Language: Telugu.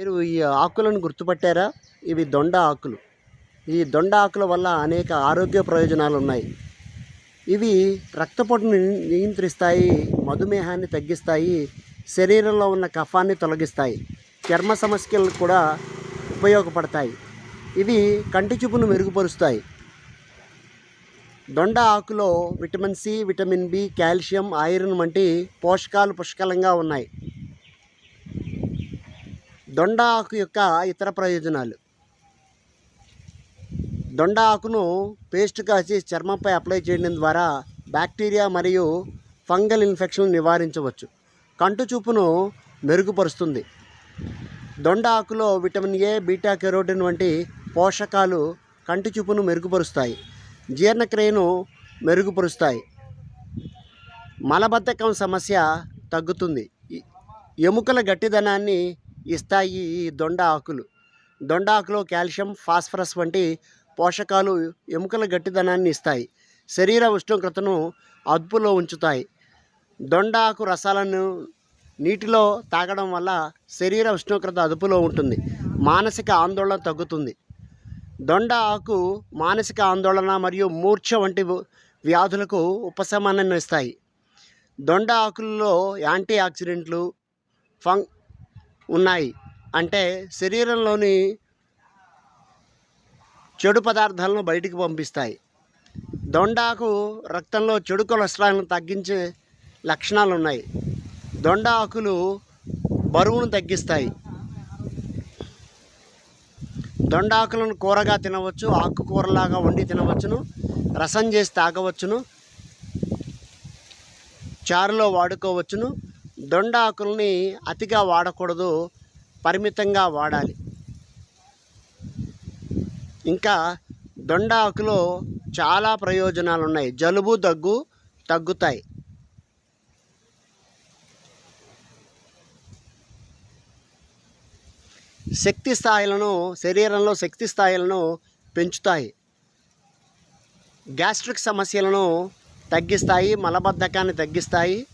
మీరు ఈ ఆకులను గుర్తుపట్టారా? ఇవి దొండ ఆకులు. ఈ దొండ ఆకుల వల్ల అనేక ఆరోగ్య ప్రయోజనాలు ఉన్నాయి. ఇవి రక్తపోటును నియంత్రిస్తాయి మధుమేహాన్ని తగ్గిస్తాయి శరీరంలో ఉన్న కఫాన్ని తొలగిస్తాయి చర్మ సమస్యలు కూడా ఉపయోగపడతాయి. ఇవి కంటి చూపును మెరుగుపరుస్తాయి. దొండ ఆకులో vitamin C vitamin B calcium iron వంటి పోషకాలు పుష్కలంగా ఉన్నాయి. దొండ ఆకు యొక్క ఇతర ప్రయోజనాలు. దొండ ఆకును పేస్ట్ కాసి చర్మంపై అప్లై చేయడం ద్వారా బ్యాక్టీరియా మరియు ఫంగల్ ఇన్ఫెక్షన్ నివారించవచ్చు. కంటు చూపును మెరుగుపరుస్తుంది. దొండ ఆకులో విటమిన్ ఏ బీటా కెరోటిన్ వంటి పోషకాలు కంటి చూపును మెరుగుపరుస్తాయి. జీర్ణక్రియను మెరుగుపరుస్తాయి. మలబద్ధకం సమస్య తగ్గుతుంది. ఈ- ఎముకల గట్టిదనాన్ని ఇస్తాయి ఈ దొండ ఆకులు. దొండ ఆకులో కాల్షియం ఫాస్ఫరస్ వంటి పోషకాలు ఎముకల గట్టిదనాన్ని ఇస్తాయి. శరీర ఉష్ణోగ్రతను అదుపులో ఉంచుతాయి. దొండ ఆకు రసాలను నీటిలో తాగడం వల్ల శరీర ఉష్ణోగ్రత అదుపులో ఉంటుంది. మానసిక ఆందోళన తగ్గుతుంది. దొండ ఆకు మానసిక ఆందోళన మరియు మూర్ఛ వంటి వ్యాధులకు ఉపశమనం ఇస్తాయి. దొండ ఆకుల్లో యాంటీ ఆక్సిడెంట్లు ఫంగ్ ఉన్నాయి. అంటే శరీరంలోని చెడు పదార్థాలను బయటికి పంపిస్తాయి. దొండాకు రక్తంలో చెడు కొలెస్ట్రాల్ను తగ్గించే లక్షణాలు ఉన్నాయి. దొండ ఆకులు బరువును తగ్గిస్తాయి. దొండ ఆకులను కూరగా తినవచ్చు ఆకుకూరలాగా వండి తినవచ్చును రసం చేసి తాగవచ్చును చారులో వాడుకోవచ్చును దొండ ఆకుల్ని అతిగా వాడకూడదు పరిమితంగా వాడాలి. ఇంకా దొండ ఆకులో చాలా ప్రయోజనాలు ఉన్నాయి జలుబు దగ్గు తగ్గుతాయి. శక్తి స్థాయిలను శరీరంలో శక్తి స్థాయిలను పెంచుతాయి. గ్యాస్ట్రిక్ సమస్యలను తగ్గిస్తాయి మలబద్ధకాన్ని తగ్గిస్తాయి.